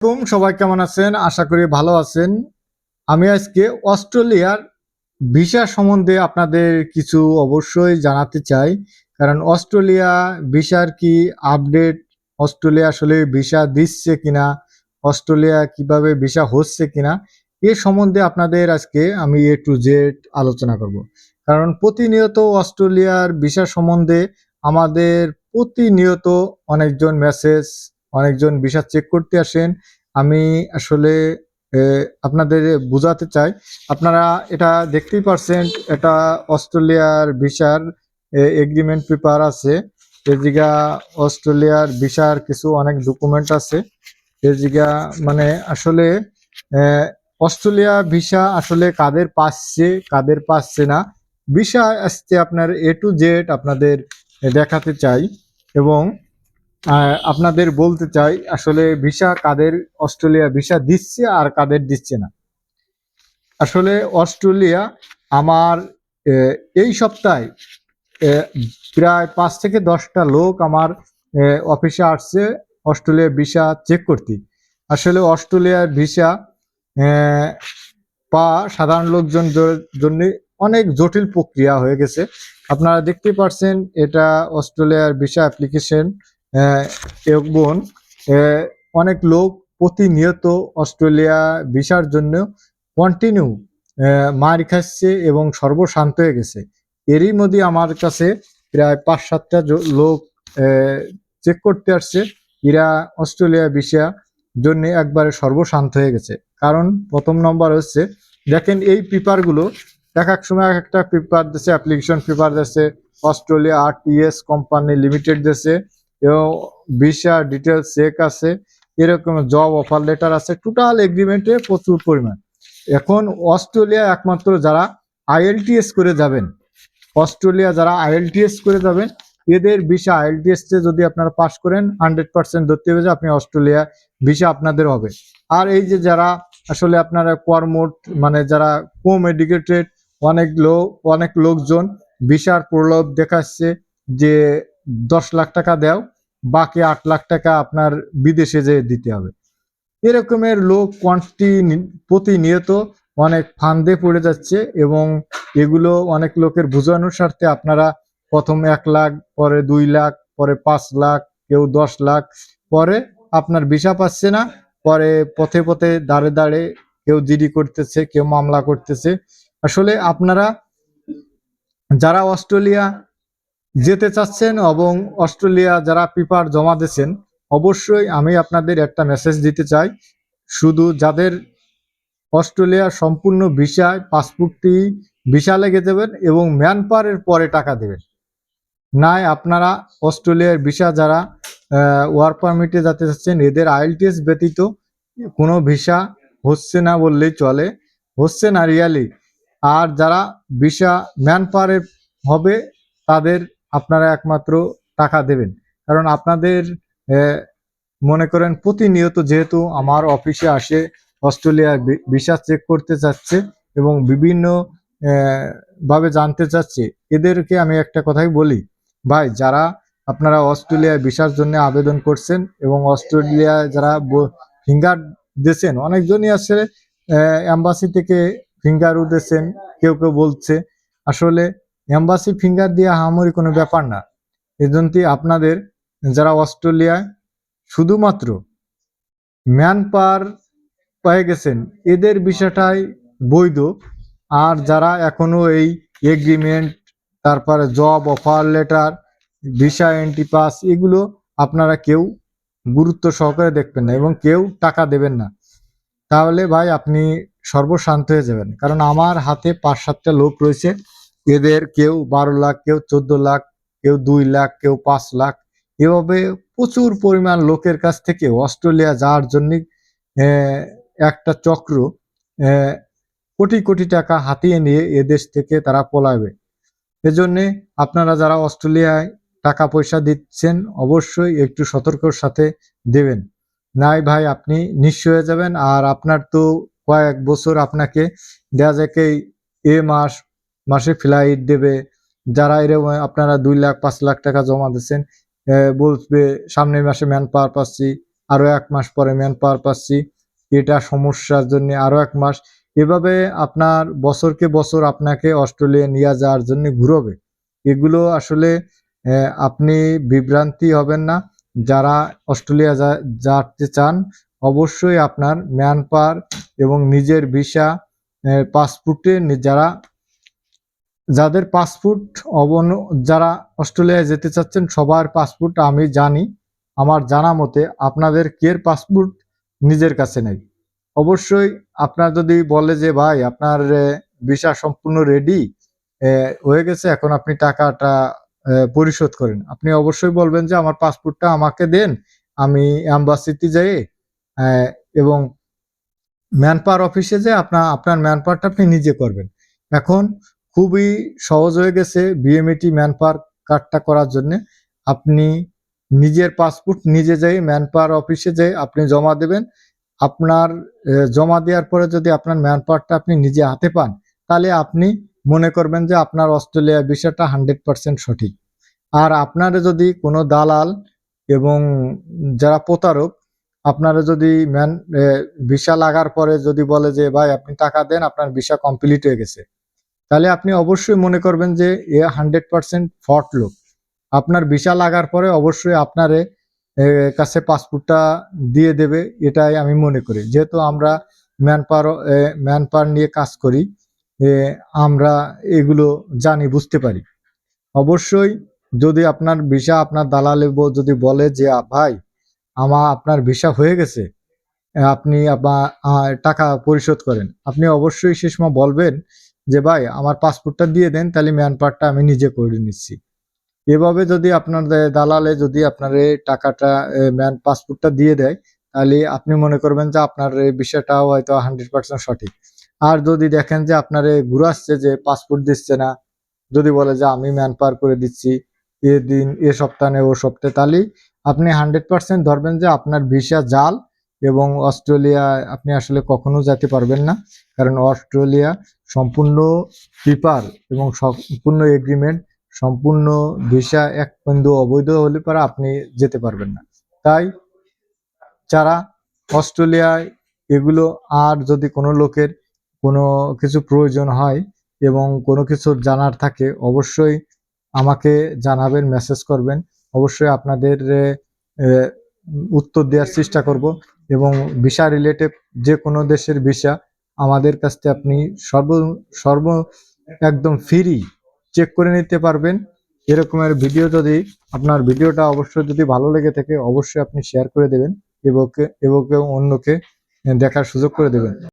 আসসালামু সবাই কেমন আছেন? আশা করি ভালো আছেন। আমি আজকে অস্ট্রেলিয়ার ভিসা সম্বন্ধে আপনাদের কিছু অবশ্যই জানাতে চাই। কারণ অস্ট্রেলিয়া ভিসার কি আপডেট? অস্ট্রেলিয়া আসলে ভিসা দিচ্ছে কিনা? অস্ট্রেলিয়া কীভাবে ভিসা হচ্ছে কিনা? এ সম্বন্ধে আপনাদের আজকে আমি এ টু জেড আলোচনা করব। কারণ প্রতিনিয়ত অস্ট্রেলিয়ার ভিসা সম্বন্ধে আমাদের প্রতিনিয়ত অনেকজন মেসেজ অনেকজন ভিসা চেক করতে আসেন। আমি আসলে আপনাদের বোঝাতে চাই। আপনারা এটা দেখতেই পারছেন, এটা অস্ট্রেলিয়ার ভিসার এগ্রিমেন্ট পেপার আছে। জায়গা অস্ট্রেলিয়ার ভিসার কিছু অনেক ডকুমেন্ট আছে। জায়গা মানে আসলে অস্ট্রেলিয়া ভিসা আসলে কাদের পাচ্ছে কাদের পাচ্ছে না, ভিসা আসতে আপনার এ টু জেড আপনাদের দেখাতে চাই। এবং আপনাদের বলতে চাই, আসলে ভিসা কাদের অস্ট্রেলিয়া ভিসা দিচ্ছে আর কাদের দিচ্ছে না? আসলে অস্ট্রেলিয়া আমার এই সপ্তাহে প্রায় পাঁচ থেকে দশটা লোক আমার অফিসে আসছে অস্ট্রেলিয়া ভিসা চেক করতে। আসলে অস্ট্রেলিয়ার ভিসা পাওয়া সাধারণ লোকজন জন্য অনেক জটিল প্রক্রিয়া হয়ে গেছে। আপনারা দেখতে পাচ্ছেন এটা অস্ট্রেলিয়ার ভিসা অ্যাপ্লিকেশন এবং অনেক লোক প্রতিনিয়ত অস্ট্রেলিয়া ভিসার জন্য কন্টিনিউ মার খাচ্ছে এবং সর্বশান্ত হয়ে গেছে। এরই মধ্যে আমার কাছে প্রায় পাঁচ সাতটা লোক চেক করতে আসছে। এরা অস্ট্রেলিয়া ভিসা জন্য একবারে সর্বশান্ত হয়ে গেছে। কারণ প্রথম নম্বর হচ্ছে, দেখেন এই পেপারগুলো এক এক সময় এক একটা পেপার দিচ্ছে অ্যাপ্লিকেশন পেপার দিচ্ছে অস্ট্রেলিয়া আর কোম্পানি লিমিটেড দিচ্ছে এবং ভিসা ডিটেলস চেক আছে, এরকম জব অফার লেটার আছে টোটাল এগ্রিমেন্টে প্রচুর পরিমাণ। এখন অস্ট্রেলিয়া একমাত্র যারা আইএলটিএস করে যাবেন, অস্ট্রেলিয়া যারা আইএলটিএস করে যাবেন, এদের ভিসা আইএলটিএস তে যদি আপনারা পাস করেন হান্ড্রেড পার্সেন্ট ধরতে হবে যে আপনি অস্ট্রেলিয়া ভিসা আপনাদের হবে। আর এই যে যারা আসলে আপনারা কর্মট মানে যারা কম এডুকেটেড অনেক লোক, অনেক লোকজন, ভিসার প্রলোভ দেখাচ্ছে যে দশ লাখ টাকা দাও বাকি আট লাখ টাকা আপনার বিদেশে যেয়ে দিতে হবে। এরকমের লোক কোয়ান্টিটি প্রতিনিয়ত অনেক ফান্দে পড়ে যাচ্ছে এবং এগুলো অনেক লোকের বোঝানোর স্বার্থে আপনারা প্রথম এক লাখ, পরে দুই লাখ, পরে পাঁচ লাখ, কেউ দশ লাখ, পরে আপনার ভিসা পাচ্ছে না, পরে পথে পথে দাঁড়ে দাঁড়ে কেউ জিডি করতেছে, কেউ মামলা করতেছে। আসলে আপনারা যারা অস্ট্রেলিয়া যেতে চাচ্ছেন এবং অস্ট্রেলিয়া যারা পেপার জমা দিয়েছেন, অবশ্যই আমি আপনাদের একটা মেসেজ দিতে চাই। শুধু যাদের অস্ট্রেলিয়া সম্পূর্ণ ভিসায় পাসপোর্টটি ভিসা লেগে দেবেন এবং ম্যান পরে টাকা দেবেন। নাই আপনারা অস্ট্রেলিয়ার ভিসা যারা ওয়ার্ক পারমিটে যেতে চাচ্ছেন এদের আইএলটিএস ব্যতীত কোনো ভিসা হচ্ছে না বললেই চলে। হচ্ছে না রিয়ালি আর যারা ভিসা ম্যান হবে, তাদের আপনারা একমাত্র টাকা দেবেন। কারণ আপনাদের মনে করেন প্রতিনিয়ত যেহেতু আমার অফিসে আসে অস্ট্রেলিয়া ভিসা চেক করতে চাচ্ছে এবং বিভিন্ন ভাবে জানতে চাচ্ছে, এদেরকে আমি একটা কথাই বলি, ভাই, যারা আপনারা অস্ট্রেলিয়ায় ভিসার জন্য আবেদন করছেন এবং অস্ট্রেলিয়ায় যারা ফিঙ্গার দিয়েছেন, অনেকজনই আছে এম্বাসি থেকে ফিঙ্গারও দিয়েছেন, কেউ কেউ বলছে, আসলে এম্বাসি ফিঙ্গার দিয়ে আহামরি কোনো ব্যাপার না। এজন্য আপনাদের যারা অস্ট্রেলিয়ায় শুধুমাত্র ম্যান পার পেয়ে গেছেন, এদের বিষয়টাই বৈধ। আর যারা এখনও এই এগ্রিমেন্ট তারপরে job offer letter visa entry pass এগুলো আপনারা কেউ গুরুত্ব সহকারে দেখবেন না এবং কেউ টাকা দেবেন না। তাহলে ভাই আপনি সর্বশান্ত হয়ে যাবেন। কারণ আমার হাতে পাঁচ সাতটা লোক রয়েছে। এদের কেউ বারো লাখ, কেউ চোদ্দ লাখ, কেউ দুই লাখ, কেউ পাঁচ লাখ। এভাবে প্রচুর পরিমাণ লোকের কাছ থেকে অস্ট্রেলিয়া যাওয়ার জন্য একটা চক্র কোটি কোটি টাকা হাতিয়ে নিয়ে এদেশ থেকে তারা পলাবে। এজন্যে আপনারা যারা অস্ট্রেলিয়ায় টাকা পয়সা দিচ্ছেন, অবশ্যই একটু সতর্কর সাথে দেবেন। নাই ভাই, আপনি নিঃস্ব হয়ে যাবেন। আর আপনার তো কয়েক বছর আপনাকে দেয়া যায় কি এ মাস মাসে ফ্লাইট দেবে, যারা এরকম আপনারা দুই লাখ, পাঁচ লাখ টাকা জমা দিচ্ছেন বলবে সামনের মাসে ম্যান পাওয়ার পাচ্ছি আরও এক মাস পরে ম্যান পাওয়ার পাচ্ছি, এটা সমস্যার জন্য আরও এক মাস। এভাবে আপনার বছরকে বছর আপনাকে অস্ট্রেলিয়া নিয়ে যাওয়ার জন্য ঘুরবে। এগুলো আসলে আপনি বিভ্রান্তি হবেন না। যারা অস্ট্রেলিয়া যেতে চান, অবশ্যই আপনার ম্যান পাওয়ার এবং নিজের ভিসা পাসপোর্টে যারা যাদের পাসপোর্ট অবন, যারা অস্ট্রেলিয়ায় যেতে চাচ্ছেন, সবার পাসপোর্ট আমি জানি। আমার জানা মতে আপনাদের কের পাসপোর্ট নিজের কাছে নেই। অবশ্যই আপনার যদি বলে যে, ভাই, আপনার ভিসা সম্পূর্ণ রেডি হয়ে গেছে, এখন আপনি টাকাটা পরিশোধ করেন। আপনি অবশ্যই বলবেন যে, আমার পাসপোর্টটা আমাকে দেন। আমি অ্যাম্বাসিতে যাই এবং ম্যান পাওয়ার অফিসে যে আপনার আপনার ম্যান পাওয়ারটা আপনি নিজে করবেন। এখন খুবই সহজ হয়ে গেছে বিএমইটি ম্যান পাওয়ার কার্ডটা করার জন্য। আপনি নিজের পাসপোর্ট নিজে যাই ম্যান পাওয়ার অফিসে যাই আপনি জমা দেবেন। আপনার জমা দেওয়ার পরে যদি আপনার ম্যান পাওয়ারটা আপনি নিজে হাতে পান, তাহলে আপনি মনে করবেন যে আপনার অস্ট্রেলিয়া বিষয়টা হান্ড্রেড পার্সেন্ট সঠিক। আর আপনার যদি কোনো দালাল এবং যারা প্রতারক, আপনারা যদি ম্যান ভিসা লাগার পরে যদি বলে যে, ভাই, আপনি টাকা দেন, আপনার ভিসা কমপ্লিট হয়ে গেছে। তাহলে আপনি অবশ্যই মনে করবেন যে এ হান্ড্রেড পার্সেন্ট ফট লোক। আপনার ভিসা লাগার পরে অবশ্যই আপনার কাছে পাসপোর্টটা দিয়ে দেবে, এটাই আমি মনে করি। যেহেতু আমরা ম্যান পাওয়ার ম্যান পাওয়ার নিয়ে কাজ করি আমরা এগুলো জানি, বুঝতে পারি। অবশ্যই যদি আপনার ভিসা আপনার দালালে যদি বলে যে ভাই আমার আপনার ভিসা হয়ে গেছে আপনি টাকা পরিশোধ করেন। আপনি অবশ্যই সে সময় বলবেন যে, ভাই, আমার পাসপোর্টটা দিয়ে দেন, তাহলে ম্যান পাওয়ারটা আমি নিজে করে নিচ্ছি। এভাবে যদি আপনার দালালে যদি আপনার টাকাটা ম্যান পাসপোর্টটা দিয়ে দেয়, তাহলে আপনি মনে করবেন যে আপনার এই বিষয়টাও হয়তো হান্ড্রেড পার্সেন্ট সঠিক। আর যদি দেখেন যে আপনার এই ঘুরাচ্ছে যে পাসপোর্ট দিচ্ছে না, যদি বলে যে, আমি ম্যান পাওয়ার করে দিচ্ছি এ দিন এ সপ্তাহে ও সপ্তাহে, তাহলে আপনি হান্ড্রেড পার্সেন্ট ধরবেন যে আপনার ভিসা জাল এবং অস্ট্রেলিয়া, আপনি আসলে কখনো যেতে পারবেন না। কারণ অস্ট্রেলিয়া সম্পূর্ণ পেপার এবং সম্পূর্ণ এগ্রিমেন্ট, সম্পূর্ণ ভিসা এক বিন্দু অবৈধ হলে পরে আপনি যেতে পারবেন না। তাই যারা অস্ট্রেলিয়ায় এগুলো আর যদি কোনো লোকের কোনো কিছু প্রয়োজন হয় এবং কোনো কিছু জানার থাকে, অবশ্যই আমাকে জানাবেন, মেসেজ করবেন। অবশ্যই আপনাদের উত্তর দেওয়ার চেষ্টা করব এবং ভিসা রিলেটেড যে কোনো দেশের ভিসা আমাদের কাছ থেকে আপনি সর্ব সর্ব একদম ফ্রি চেক করে নিতে পারবেন। এরকমের ভিডিও যদি, আপনার ভিডিওটা অবশ্যই যদি ভালো লেগে থাকে, অবশ্যই আপনি শেয়ার করে দেবেন এবং এবং অন্যকে দেখার সুযোগ করে দেবেন।